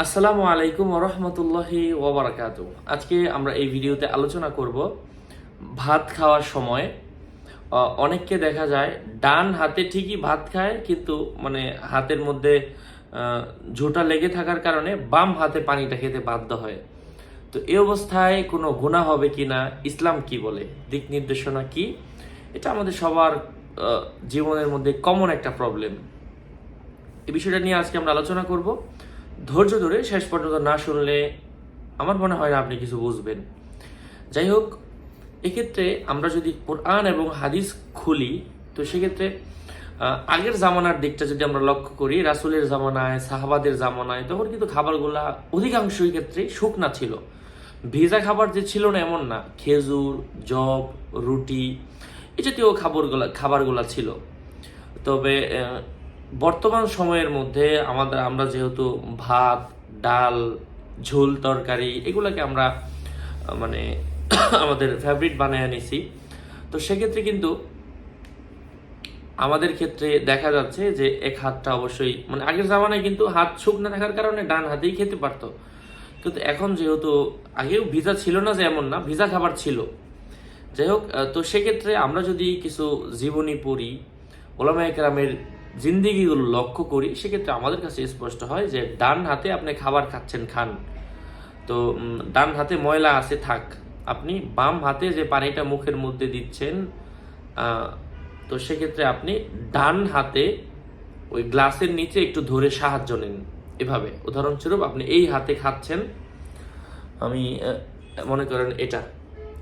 আসসালামু আলাইকুম ওরহমতুল্লাহি ওবরাকাত আজকে আমরা এই ভিডিওতে আলোচনা করব ভাত খাওয়ার সময়। অনেককে দেখা যায় ডান হাতে ঠিকই ভাত খায়, কিন্তু মানে হাতের মধ্যে ঝোঁটা লেগে থাকার কারণে বাম হাতে পানিটা খেতে বাধ্য হয়। তো এই অবস্থায় কোনো গুণা হবে কি না, ইসলাম কি বলে, দিক নির্দেশনা কি? এটা আমাদের সবার জীবনের মধ্যে কমন একটা প্রবলেম এই বিষয়টা নিয়ে আজকে আমরা আলোচনা করব। ধৈর্য ধরে শেষ পর্যন্ত না শুনলে আমার মনে হয় না আপনি কিছু বুঝবেন। যাই হোক, এক্ষেত্রে আমরা যদি কোরআন এবং হাদিস খুলি, তো সেক্ষেত্রে আগের জামানার দিকটা যদি আমরা লক্ষ্য করি, রাসুলের জামানায়, সাহাবাদের জামানায়, তখন কিন্তু খাবারগুলা অধিকাংশই ক্ষেত্রে শুকনা ছিল। ভেজা খাবার যে ছিল না এমন না, খেজুর জব রুটি এই জাতীয় খাবারগুলা খাবারগুলা ছিল। তবে বর্তমান সময়ের মধ্যে আমাদের, আমরা যেহেতু ভাত, ডাল, ঝোল, তরকারি, এগুলোকে আমরা মানে আমাদের ফেভারিট বানিয়ে নিছি তো সেক্ষেত্রে কিন্তু আমাদের ক্ষেত্রে দেখা যাচ্ছে যে এক হাতটা অবশ্যই মানে আগের জামানায় কিন্তু হাত শুকনো থাকার কারণে ডান হাতেই খেতে পারতো। কিন্তু এখন যেহেতু আগেও ভিজা ছিল না যে এমন না, ভিজা খাবার ছিল। যাই হোক তো সেক্ষেত্রে আমরা যদি কিছু জীবনী পড়ি ওলামা একরামের জিন্দিগিগুলো লক্ষ্য করি, সেক্ষেত্রে আমাদের কাছে স্পষ্ট হয় যে ডান হাতে আপনি খাবার খাচ্ছেন, খান। তো ডান হাতে ময়লা আছে, থাক। আপনি বাম হাতে যে পানিটা মুখের মধ্যে দিচ্ছেন তো সেক্ষেত্রে আপনি ডান হাতে ওই গ্লাসের নিচে একটু ধরে সাহায্য নিন, এভাবে। উদাহরণস্বরূপ আপনি এই হাতে খাচ্ছেন, আমি মনে করেন এটা।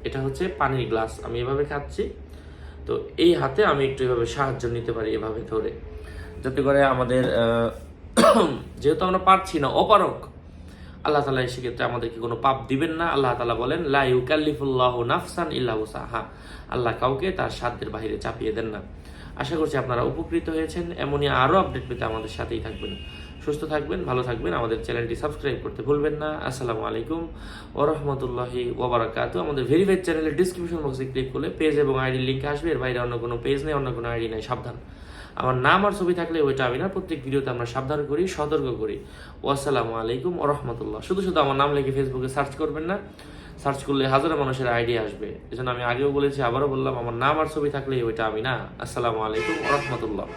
এটা হচ্ছে পানির গ্লাস, আমি এভাবে খাচ্ছি। তো এই হাতে আমি একটু এভাবে সাহায্য নিতে পারি এভাবে ধরে। যাতে করে আমাদের যেহেতু আমরা পারছি না অপারক আল্লাহ তালা সেক্ষেত্রে আমাদেরকে কোনো পাপ দিবেন না। আল্লাহ তালা বলেন, লা ইউকাল্লিফুল্লাহ নাফসান ইল্লাহ হা আল্লাহ কাউকে তার সাধ্যের বাহিরে চাপিয়ে দেন না। আশা করছি আপনারা উপকৃত হয়েছেন। এমনই আরও আপডেট পেতে আমাদের সাথেই থাকবেন। সুস্থ থাকবেন, ভালো থাকবেন। আমাদের চ্যানেলটি সাবস্ক্রাইব করতে ভুলবেন না। আসসালামু আলাইকুম ওরহমতুল্লাহি ওবরাকাতু। আমাদের ভেরিফাইড চ্যানেলের ডিসক্রিপশন বক্সে ক্লিক করলে পেজ এবং আইডি লিঙ্ক আসবে। এর বাইরে অন্য কোনো পেজ নেই, অন্য কোনো আইডি নেই। সাবধান। আমার নাম আর ছবি থাকলে ওইটা আমি না, প্রত্যেক ভিডিওতে আমরা সাবধান করি, সতর্ক করি। ওয়াসালামু আলাইকুম রহমতুল্লাহ। শুধু শুধু আমার নাম লিখে ফেসবুকে সার্চ করবেন না সার্চ করলে হাজারো মানুষের আইডিয়া আসবে। এজন্য আমি আগেও বলেছি, আবারও বললাম, আমার নাম আর ছবি থাকলে ওইটা আমি না। আসসালামু আলাইকুম ওরহমতুল্লাহ